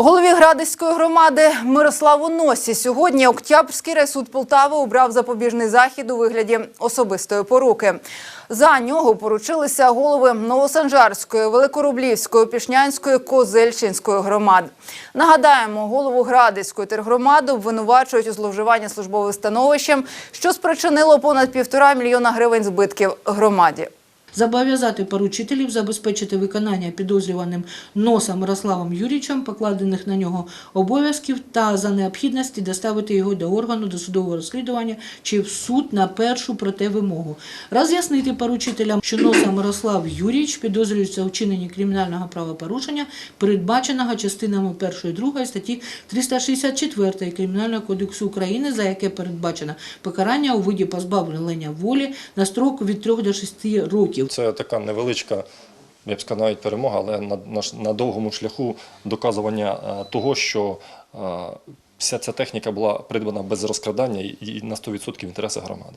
Голові Градиської громади Мирославу Носі сьогодні Октябрський райсуд Полтави обрав запобіжний захід у вигляді особистої поруки. За нього поручилися голови Новосанжарської, Великорублівської, Пішнянської, Козельчинської громад. Нагадаємо, голову Градиської тергромади обвинувачують у зловживанні службовим становищем, що спричинило понад півтора мільйона гривень збитків громаді. Зобов'язати поручителів забезпечити виконання підозрюваним носа Мирославом Юрійовичем покладених на нього обов'язків та за необхідності доставити його до органу досудового розслідування чи в суд на першу проте вимогу. Роз'яснити поручителям, що носа Мирослав Юрійович підозрюється у вчиненні кримінального правопорушення, передбаченого частинами 1 і 2 статті 364 Кримінального кодексу України, за яке передбачено покарання у виді позбавлення волі на строк від 3 до 6 років. Це така невеличка, я б сказав, навіть перемога, але на, на, на довгому шляху доказування е, того, що е, вся ця техніка була придбана без розкрадання і на 100% інтереси громади.